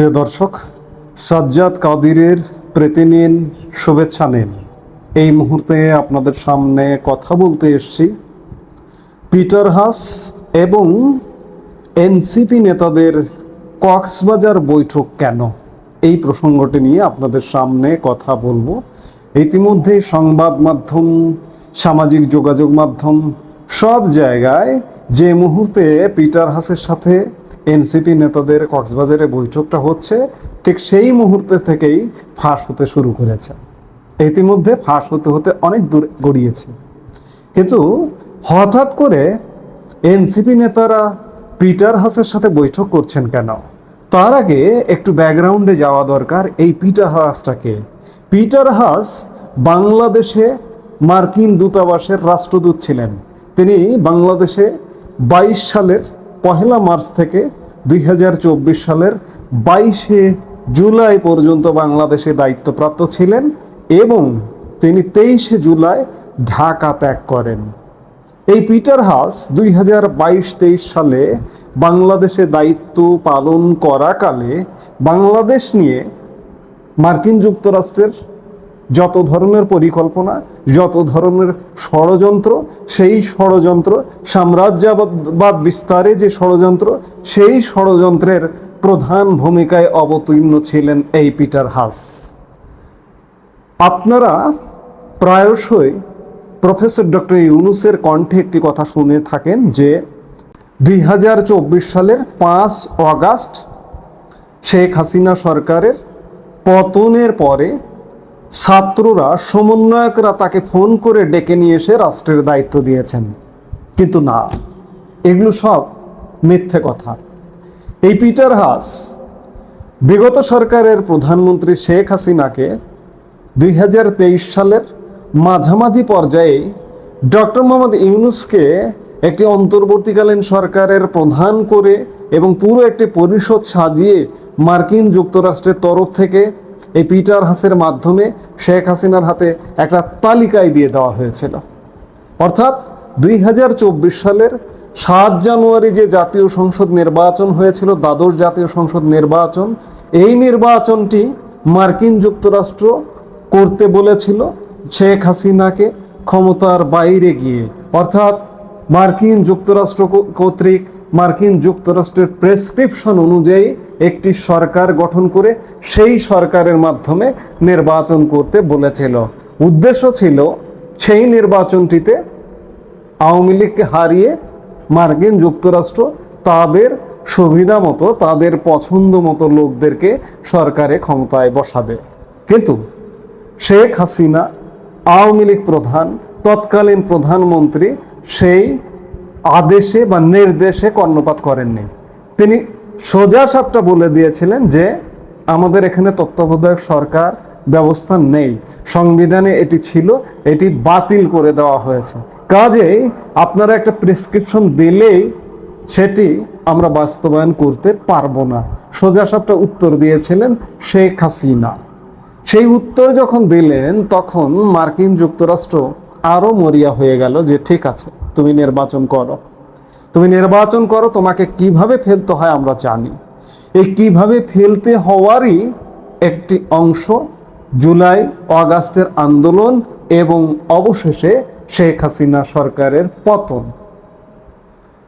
প্রিয় দর্শক, সাজ্জাদ কাদিরের প্রীতি নিন শুভেচ্ছা নিন। এই মুহূর্তে আপনাদের সামনে কথা বলতে এসছি পিটার হাস এবং এনসিপি নেতাদের কক্সবাজার বৈঠক কেন? এই প্রসঙ্গটি নিয়ে আপনাদের সামনে কথা বলব। ইতিমধ্যে সংবাদ মাধ্যম, সামাজিক যোগাযোগ মাধ্যম, সব জায়গায় যে মুহূর্তে পিটার হাসের সাথে এনসিপি নেতাদের কক্সবাজারে বৈঠকটা হচ্ছে, ঠিক সেই মুহূর্তে থেকেই ফাঁস হতে শুরু করেছে। ইতিমধ্যে ফাঁস হতে হতে অনেক দূর গড়িয়েছে। কিন্তু হঠাৎ করে এনসিপি নেতারা পিটার হাসের সাথে বৈঠক করছেন কেন? তার আগে একটু ব্যাকগ্রাউন্ডে যাওয়া দরকার এই পিটার হাসটাকে। পিটার হাস বাংলাদেশে মার্কিন দূতাবাসের রাষ্ট্রদূত ছিলেন। তিনি বাংলাদেশে বাইশ সালের পহেলা মার্চ থেকে দুই হাজার চব্বিশ সালের বাইশে জুলাই পর্যন্ত বাংলাদেশে দায়িত্বপ্রাপ্ত ছিলেন এবং তিনি তেইশে জুলাই ঢাকা ত্যাগ করেন। এই পিটার হাস দুই হাজার বাইশ তেইশ সালে বাংলাদেশে দায়িত্ব পালন করাকালে বাংলাদেশ নিয়ে মার্কিন যুক্তরাষ্ট্রের যত ধরনের পরিকল্পনা, যত ধরনের ষড়যন্ত্র, সেই ষড়যন্ত্র, সাম্রাজ্যবাদ বিস্তারে যে ষড়যন্ত্র, সেই ষড়যন্ত্রের প্রধান ভূমিকায় অবতীর্ণ ছিলেন এই পিটার হাস। আপনারা প্রায়শই প্রফেসর ডক্টর ইউনুসের কণ্ঠে একটি কথা শুনে থাকেন যে দুই হাজার চব্বিশ সালের পাঁচ অগাস্ট শেখ হাসিনা সরকারের পতনের পরে ছাত্ররা সমন্বয়করা তাকে ফোন করে ডেকে নিয়ে এসে রাষ্ট্রের দায়িত্ব দিয়েছেন। কিন্তু না, এগুলো সব মিথ্যে কথা। এই পিটার হাস, বিগত সরকারের প্রধানমন্ত্রী শেখ হাসিনাকে দুই হাজার তেইশ সালের মাঝামাঝি পর্যায়ে ডক্টর মোহাম্মদ ইউনুসকে একটি অন্তর্বর্তীকালীন সরকারের প্রধান করে এবং পুরো একটি পরিষদ সাজিয়ে মার্কিন যুক্তরাষ্ট্রের তরফ থেকে এই পিটার হাসের মাধ্যমে শেখ হাসিনার হাতে একটা তালিকায় দিয়ে দেওয়া হয়েছিল। অর্থাৎ দুই হাজার চব্বিশ সালের সাত জানুয়ারি যে জাতীয় সংসদ নির্বাচন হয়েছিল, দ্বাদশ জাতীয় সংসদ নির্বাচন, এই নির্বাচনটি মার্কিন যুক্তরাষ্ট্র করতে বলেছিল শেখ হাসিনাকে ক্ষমতার বাইরে গিয়ে। অর্থাৎ মার্কিন যুক্তরাষ্ট্র কর্তৃক মার্কিন যুক্তরাষ্ট্রের প্রেসক্রিপশন অনুযায়ী একটি সরকার গঠন করে সেই সরকারের মাধ্যমে নির্বাচন করতে বলেছিল। উদ্দেশ্য ছিল সেই নির্বাচনটিতে আওয়ামী লীগকে হারিয়ে মার্কিন যুক্তরাষ্ট্র তাদের সুবিধা মতো, তাদের পছন্দ মতো লোকদেরকে সরকারে ক্ষমতায় বসাবে। কিন্তু শেখ হাসিনা, আওয়ামী লীগ প্রধান, তৎকালীন প্রধানমন্ত্রী সেই আদেশে বা নির্দেশে কর্ণপাত করেননি। তিনি সোজা সাপটা বলে দিয়েছিলেন যে, আমাদের এখানে তত্ত্বাবধায়ক সরকার ব্যবস্থা নেই। সংবিধানে এটি ছিল, এটি বাতিল করে দেওয়া হয়েছে। কাজেই আপনারা একটা প্রেসক্রিপশন দিলেই সেটি আমরা বাস্তবায়ন করতে পারব না। সোজা সাপটা উত্তর দিয়েছিলেন শেখ হাসিনা। সেই উত্তর যখন দিলেন, তখন মার্কিন যুক্তরাষ্ট্র আরও মরিয়া হয়ে গেল যে, ঠিক আছে, তুমি নির্বাচন করো। তুমি নির্বাচন করো, তোমাকে কীভাবে ফেলতে হয় আমরা জানি। এই কীভাবে ফেলতে হওয়ারই একটি অংশ জুলাই, অগাস্টের আন্দোলন এবং অবশেষে শেখ হাসিনা সরকারের পতন।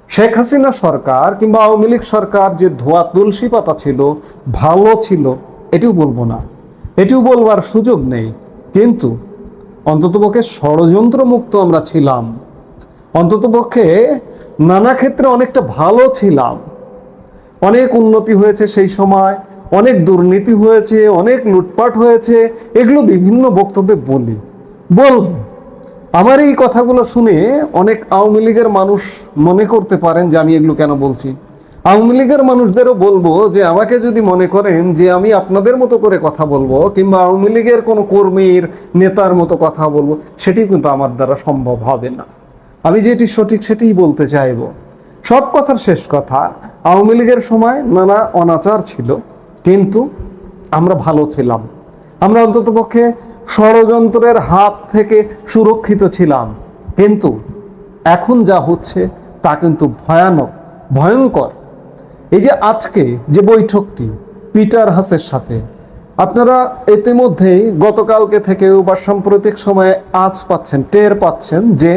শেখ হাসিনা সরকার কিংবা আওয়ামী লীগ সরকার যে ধোয়া তুলসী পাতা ছিল, ভালো ছিল, এটিও বলব না। এটিও বলবার সুযোগ নেই। কিন্তু অন্ততপক্ষে ষড়যন্ত্র মুক্ত আমরা ছিলাম। অন্ততপক্ষে নানা ক্ষেত্রে অনেকটা ভালো ছিলাম। অনেক উন্নতি হয়েছে সেই সময়, অনেক দুর্নীতি হয়েছে, অনেক লুটপাট হয়েছে, এগুলো বিভিন্ন বক্তব্যে বলি। বলব, আমার এই কথাগুলো শুনে অনেক আওয়ামী লীগের মানুষ মনে করতে পারেন যে আমি এগুলো কেন বলছি। আওয়ামী লীগের মানুষদেরও বলব যে আমাকে যদি মনে করেন যে আমি আপনাদের মতো করে কথা বলব কিংবা আওয়ামী লীগের কোনো কর্মীর নেতার মতো কথা বলব, সেটি কিন্তু আমার দ্বারা সম্ভব হবে না। আমি যেটি সঠিক সেটিই বলতে চাইব। সব কথার শেষ কথা, আওয়ামী লীগের সময় নানা অনাচার ছিল, কিন্তু আমরা ভালো ছিলাম। আমরা অন্ততপক্ষে ষড়যন্ত্রের হাত থেকে সুরক্ষিত ছিলাম। কিন্তু এখন যা হচ্ছে তা কিন্তু ভয়ানক, ভয়ঙ্কর। এই যে আজকে যে বৈঠকটি পিটার হাসের সাথে, আপনারা ইতিমধ্যেই গতকালকে থেকেও বা সাম্প্রতিক সময়ে আজ পাচ্ছেন, টের পাচ্ছেন যে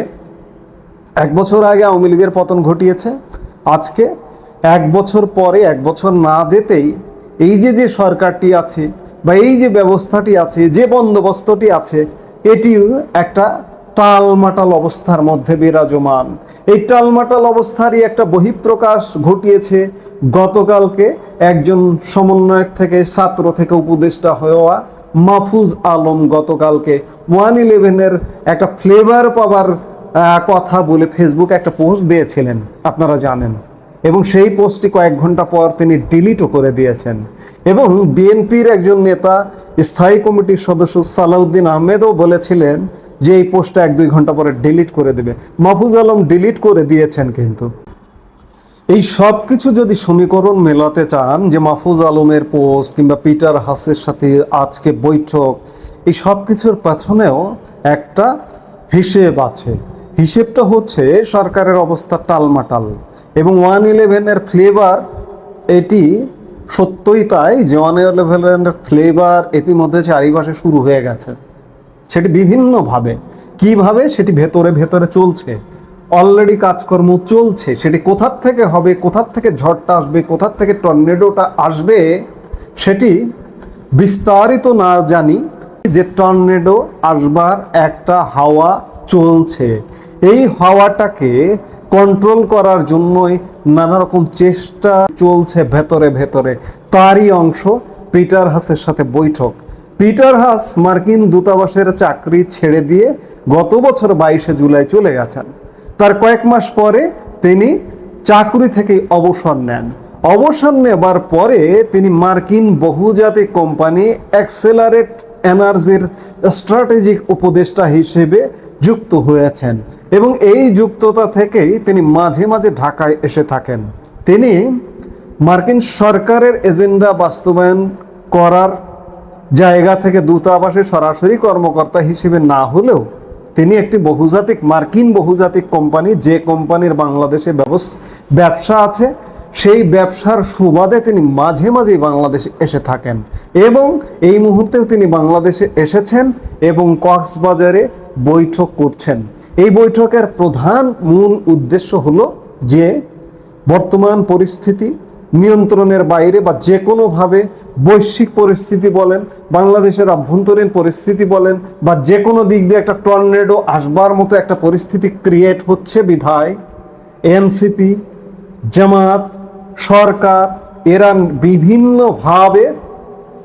এক বছর আগে আওয়ামী লীগের পতন ঘটিয়েছে। আজকে এক বছর পরে, এক বছর না যেতেই এই যে যে সরকারটি আছে বা এই যে ব্যবস্থাটি আছে, যে বন্দোবস্তটি আছে, এটিও একটা টালমাটাল অবস্থার মধ্যে বিরাজমান। এই টালমাটাল অবস্থারই একটা বহিঃপ্রকাশ ঘটিয়েছে। গতকালকে একজন সমন্বয়ক থেকে, ছাত্র থেকে উপদেষ্টা হওয়া মাহফুজ আলম গতকালকে ওয়ান ইলেভেনের একটা ফ্লেভার পাওয়ার কথা বলে ফেসবুকে একটা পোস্ট দিয়েছিলেন, আপনারা জানেন। এবং সেই পোস্টটি কয়েক ঘণ্টা পর তিনি ডিলিটও করে দিয়েছেন। এবং বিএনপির একজন নেতা, স্থায়ী কমিটির সদস্য সালাউদ্দিন আহমেদও বলেছিলেন যে এই পোস্টটা এক দুই ঘণ্টা পরে ডিলিট করে দেবে। মাহফুজ আলম ডিলিট করে দিয়েছেন কিন্তু। এই সব কিছু যদি সমীকরণ মেলাতে চান, যে মাহফুজ আলমের পোস্ট কিংবা পিটার হাসের সাথে আজকে বৈঠক, এই সব কিছুর পেছনেও একটা হিসেব আছে। হিসেবটা হচ্ছে সরকারের অবস্থা টালমাটাল এবং ওয়ান ইলেভেনের ফ্লেভার এটি সত্যই তাই যে ওয়ান ইলেভেনের ফ্লেভার ইতিমধ্যে চারিপাশে শুরু হয়ে গেছে। সেটি বিভিন্নভাবে। কীভাবে? সেটি ভেতরে ভেতরে চলছে। অলরেডি কাজকর্ম চলছে। সেটি কোথার থেকে হবে? কোথার থেকে ঝড়টা আসবে? কোথার থেকে টর্নেডোটা আসবে? সেটি বিস্তারিত না জানি। যে টর্নেডো আসবার একটা হাওয়া চলছে। এই হাওয়াটাকে কন্ট্রোল করার জন্যই নানা রকম চেষ্টা চলছে ভেতরে ভেতরে। তারই অংশ পিটার হাসের সাথে বৈঠক। পিটার হাস মার্কিন দূতাবাসের চাকরি ছেড়ে দিয়ে গত বছর বাইশে জুলাই চলে গেছেন। তার কয়েক মাস পরে তিনি চাকরি থেকে অবসর নেন। অবসর নেবার পরে তিনি মার্কিন বহুজাতিক কোম্পানি অ্যাক্সেলারেট এনার্জির স্ট্র্যাটেজিক উপদেষ্টা হিসেবে যুক্ত হয়েছেন এবং এই যুক্ততা থেকেই তিনি মাঝে মাঝে ঢাকায় এসে থাকেন। তিনি মার্কিন সরকারের এজেন্ডা বাস্তবায়ন করার জায়গা থেকে দূতাবাসে সরাসরি কর্মকর্তা হিসেবে না হলেও তিনি একটি বহুজাতিক, মার্কিন বহুজাতিক কোম্পানি, যে কোম্পানির বাংলাদেশে ব্যবস- আছে, সেই ব্যবসার সুবাদে তিনি মাঝে মাঝেই বাংলাদেশে এসে থাকেন। এবং এই মুহূর্তেও তিনি বাংলাদেশে এসেছেন এবং কক্সবাজারে বৈঠক করছেন। এই বৈঠকের প্রধান মূল উদ্দেশ্য হলো যে, বর্তমান পরিস্থিতি নিয়ন্ত্রণের বাইরে বা যে কোনোভাবে বৈশ্বিক পরিস্থিতি বলেন, বাংলাদেশের অভ্যন্তরীণ পরিস্থিতি বলেন, বা যে কোনো দিক দিয়ে একটা টর্নেডো আসবার মতো একটা পরিস্থিতি ক্রিয়েট হচ্ছে বিধায় এনসিপি, জামাত, সরকার এরা বিভিন্নভাবে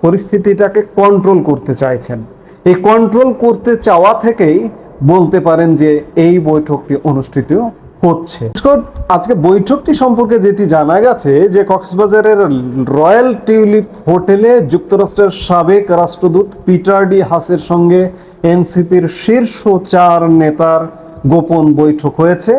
পরিস্থিতিটাকে কন্ট্রোল করতে চাইছেন। এই কন্ট্রোল করতে চাওয়া থেকেই বলতে পারেন যে এই বৈঠকটি অনুষ্ঠিত হচ্ছে। আজকে বৈঠকটি সম্পর্কে যেটি জানা গেছে, যে কক্সবাজারের রয়্যাল টিউলিপ হোটেলে যুক্তরাষ্ট্রের সাবেক রাষ্ট্রদূত পিটার ডি হাসের সঙ্গে এনসিপির শীর্ষ চার নেতার গোপন বৈঠক হয়েছে।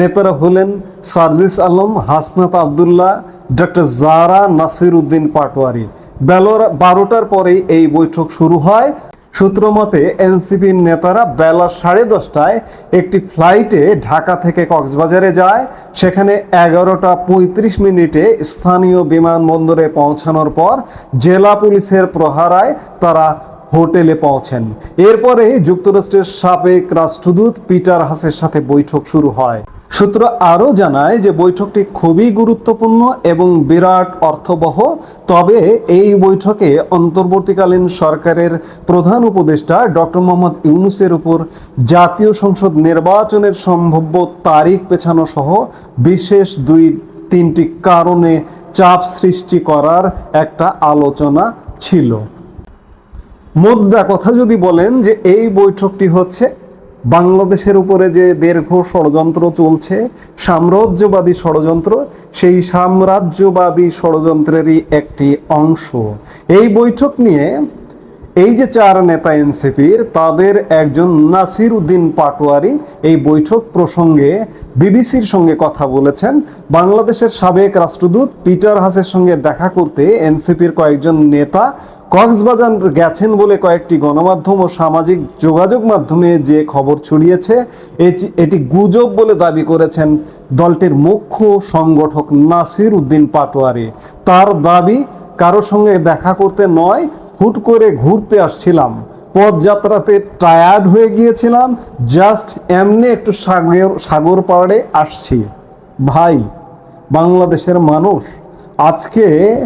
নেতারা হলেন সার্জিস আলম, হাসনাত আবদুল্লাহ, ডক্টর জারা নাসির উদ্দিন পাটোয়ারি। বেলা বারোটার পরেই এই বৈঠক শুরু হয়। সূত্র মতে এনসিপির নেতারা বেলা সাড়ে দশটায় একটি ফ্লাইটে ঢাকা থেকে কক্সবাজারে যায়। সেখানে এগারোটা পঁয়ত্রিশ মিনিটে স্থানীয় বিমানবন্দরে পৌঁছানোর পর জেলা পুলিশের প্রহারায় তারা হোটেলে পৌঁছেন। এরপরে যুক্তরাষ্ট্রের সাবেক রাষ্ট্রদূত পিটার হাসের সাথে বৈঠক শুরু হয়। সূত্র আরও জানায় যে বৈঠকটি খুবই গুরুত্বপূর্ণ এবং বিরাট অর্থবহ, তবে এই বৈঠকে অন্তর্বর্তীকালীন সরকারের প্রধান উপদেষ্টা ডক্টর মোহাম্মদ ইউনুসের উপর জাতীয় সংসদ নির্বাচনের সম্ভাব্য তারিখ পেছানো সহ বিশেষ দুই, তিনটি কারণে চাপ সৃষ্টি করার একটা আলোচনা ছিল। মোদ্দা কথা যদি বলেন যে এই বৈঠকটি হচ্ছে বাংলাদেশের উপরে যে দীর্ঘ ষড়যন্ত্র চলছে, সাম্রাজ্যবাদী ষড়যন্ত্র, সেই সাম্রাজ্যবাদী ষড়যন্ত্রেরই একটি অংশ। এই বৈঠক নিয়ে এই যে চার নেতা এনসিপির, তাদের একজন নাসির উদ্দিন পাটোয়ারি এই বৈঠক প্রসঙ্গে বিবিসির সঙ্গে কথা বলেছেন। বাংলাদেশের সাবেক রাষ্ট্রদূত পিটার হাসের সঙ্গে দেখা করতে এনসিপির কয়েকজন নেতা কক্সবাজার গেছেন বলে কয়েকটি গণমাধ্যম ও সামাজিক যোগাযোগ মাধ্যমে যে খবর ছড়িয়েছে, এটি- গুজব বলে দাবি করেছেন দলটির মুখ্য সংগঠক নাসির উদ্দিন পাটোয়ারি। তার দাবি, কারও সঙ্গে দেখা করতে নয়, হুট করে ঘুরতে আসছিলাম। পথযাত্রাতে টায়ার্ড হয়ে গিয়েছিলাম জাস্ট এমনি একটু সাগর সাগর পাড়ে আসছি। ভাই, বাংলাদেশের মানুষ, আজকে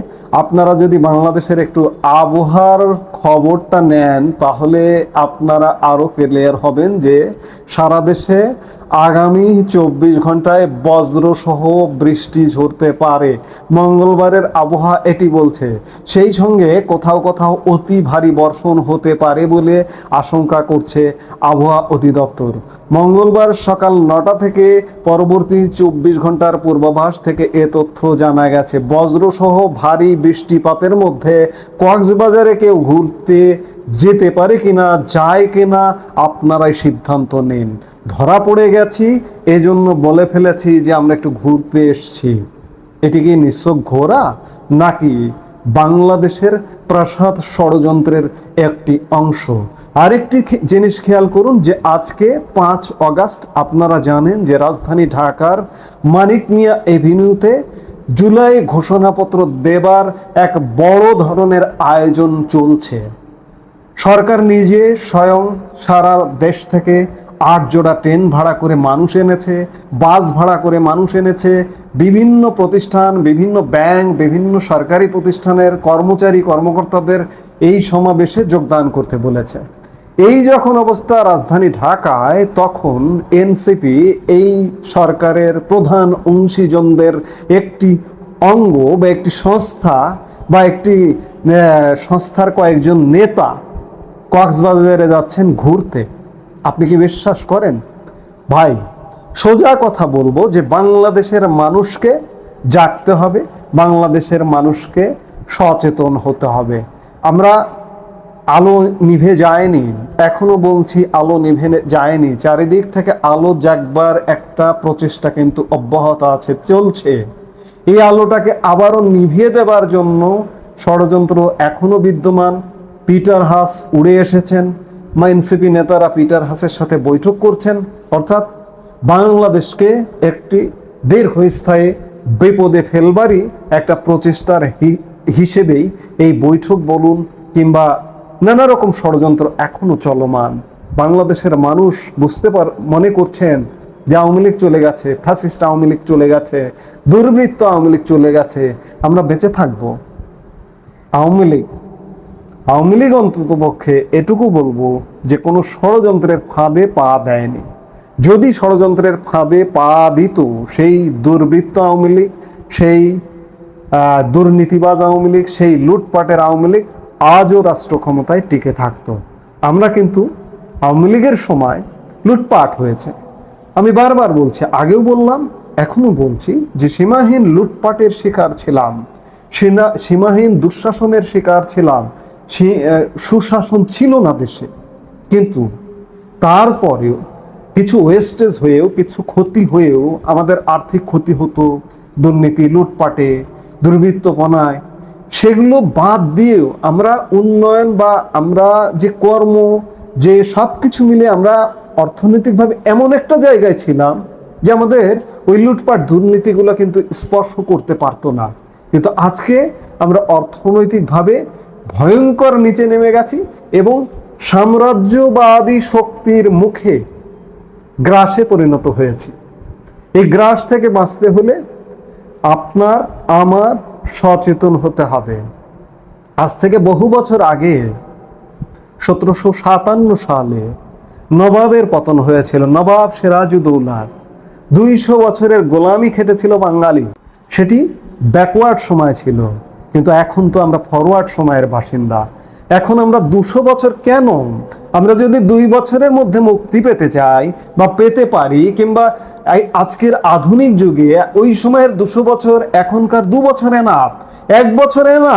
আপনারা যদি বাংলাদেশের একটু আবহাওয়ার খবরটা নেন, তাহলে আপনারা আরও ক্লিয়ার হবেন যে সারা দেশে আগামী চব্বিশ ঘন্টায় বজ্রসহ বৃষ্টি ঝরতে পারে। মঙ্গলবারের আবহাওয়া এটি বলছে। সেই সঙ্গে কোথাও কোথাও অতি ভারী বর্ষণ হতে পারে বলে আশঙ্কা করছে আবহাওয়া অধিদপ্তর। মঙ্গলবার সকাল নটা থেকে পরবর্তী চব্বিশ ঘণ্টার পূর্বাভাস থেকে এ তথ্য জানা গেছে। বজ্রসহ ভারী বৃষ্টিপাতের মধ্যে কক্সবাজারে কেউ ঘুরতে যেতে পারে কিনা, যায় কিনা, আপনারাই সিদ্ধান্ত নিন। ধরা পড়ে গেছি, এজন্য বলে ফেলেছি যে আমরা একটু ঘুরতে এসছি। এটি কি নিঃসক ঘোরা, নাকি বাংলাদেশের প্রাসাদ ষড়যন্ত্রের একটি অংশ? আরেকটি জিনিস খেয়াল করুন যে আজকে পাঁচ অগাস্ট, আপনারা জানেন যে রাজধানী ঢাকার মানিক মিয়া এভিনিউতে জুলাই ঘোষণাপত্র দেবার এক বড় ধরনের আয়োজন চলছে। সরকার নিজে স্বয়ং সারা দেশ থেকে আট জোড়া ট্রেন ভাড়া করে মানুষ এনেছে, বাস ভাড়া করে মানুষ এনেছে, বিভিন্ন প্রতিষ্ঠান, বিভিন্ন ব্যাংক, বিভিন্ন সরকারি প্রতিষ্ঠানের কর্মচারী, কর্মকর্তাদের এই সমাবেশে যোগদান করতে বলেছে। এই যখন অবস্থা রাজধানী ঢাকায়, তখন এনসিপি এই সরকারের প্রধান অংশীজনদের একটি অঙ্গ বা একটি সংস্থা বা একটি সংস্থার কয়েকজন নেতা কক্সবাজারে যাচ্ছেন ঘুরতে। আপনি কি বিশ্বাস করেন? ভাই, সোজা কথা বলব যে বাংলাদেশের মানুষকে জাগতে হবে, বাংলাদেশের মানুষকে সচেতন হতে হবে। আমরা আলো নিভে যায়নি, এখনও বলছি আলো নিভে যায়নি, চারিদিক থেকে আলো জাগবার একটা প্রচেষ্টা কিন্তু অব্যাহত আছে, চলছে। এই আলোটাকে আবারও নিভিয়ে দেবার জন্য ষড়যন্ত্র এখনও বিদ্যমান। পিটার হাস উড়ে এসেছেন। বা এনসিপি নেতারা পিটার হাসের সাথে বৈঠক করছেন। অর্থাৎ বাংলাদেশকে একটি দীর্ঘস্থায়ী বিপদে ফেলবারই একটা প্রচেষ্টার হিসেবেই এই বৈঠক বলুন কিংবা নানা রকম ষড়যন্ত্র এখনও চলমান। বাংলাদেশের মানুষ বুঝতে পার, মনে করছেন যে আওয়ামী লীগ চলে গেছে ফ্যাসিস্ট আওয়ামী লীগ চলে গেছে, দুর্বৃত্ত আওয়ামী লীগ চলে গেছে, আমরা বেঁচে থাকব। আওয়ামী লীগ আওয়ামী লীগ অন্তত পক্ষে এটুকু বলব যে কোনো ষড়যন্ত্রের ফাঁদে পা দেয়নি। যদি ষড়যন্ত্রের ফাঁদে পা দিত সেই দুর্বৃত্ত আওয়ামী লীগ, সেই দুর্নীতিবাজ আওয়ামী লীগ, সেই লুটপাটের আওয়ামী লীগ আজও রাষ্ট্র ক্ষমতায় টিকে থাকতো। আমরা কিন্তু আওয়ামী লীগের সময় লুটপাট হয়েছে। আমি বারবার বলছি, আগেও বললাম এখনও বলছি যে সীমাহীন লুটপাটের শিকার ছিলাম সীমা- সীমাহীন দুঃশাসনের শিকার ছিলাম সুশাসন ছিল না দেশে। কিন্তু তারপরেও কিছু ওয়েস্টেজ হয়েও, কিছু ক্ষতি হয়েও আমাদের আর্থিক ক্ষতি হতো, দুর্নীতি, লুটপাটে, দুর্বৃত্তপনায় সেগুলো বাদ দিয়েও আমরা উন্নয়ন বা আমরা যে কর্ম, যে সব কিছু মিলে আমরা অর্থনৈতিকভাবে এমন একটা জায়গায় ছিলাম যে আমাদের ওই লুটপাট দুর্নীতিগুলো কিন্তু স্পর্শ করতে পারতো না। কিন্তু আজকে আমরা অর্থনৈতিকভাবে ভয়ঙ্কর নিচে নেমে গেছি এবং সাম্রাজ্যবাদী শক্তির মুখে গ্রাসে পরিণত হয়েছি। এই গ্রাস থেকে বাঁচতে হলে আপনার, আমার সচেতন হতে হবে। আজ থেকে বহু বছর আগে সতেরোশো সাতান্ন সালে নবাবের পতন হয়েছিল। নবাব সিরাজুদ্দৌলার দুইশো বছরের গোলামি খেটেছিল বাঙালি। সেটি ব্যাকওয়ার্ড সময় ছিল, কিন্তু এখন তো আমরা ফরওয়ার্ড সময়ের বাসিন্দা। এখন আমরা দুশো বছর কেন? আমরা যদি দুই বছরের মধ্যে মুক্তি পেতে চাই বা পেতে পারি, কিংবা আজকের আধুনিক যুগে ওই সময়ের দুশো বছর, এখনকার দু বছরে না এক বছরে না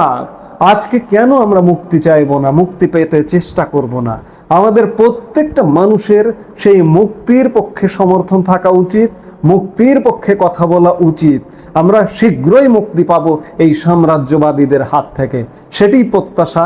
আজকে কেন আমরা মুক্তি চাইব না, মুক্তি পেতে চেষ্টা করব না? আমাদের প্রত্যেকটা মানুষের সেই মুক্তির পক্ষে সমর্থন থাকা উচিত, মুক্তির পক্ষে কথা বলা উচিত। আমরা শীঘ্রই মুক্তি পাব এই সাম্রাজ্যবাদীদের হাত থেকে। সেটি প্রত্যাশা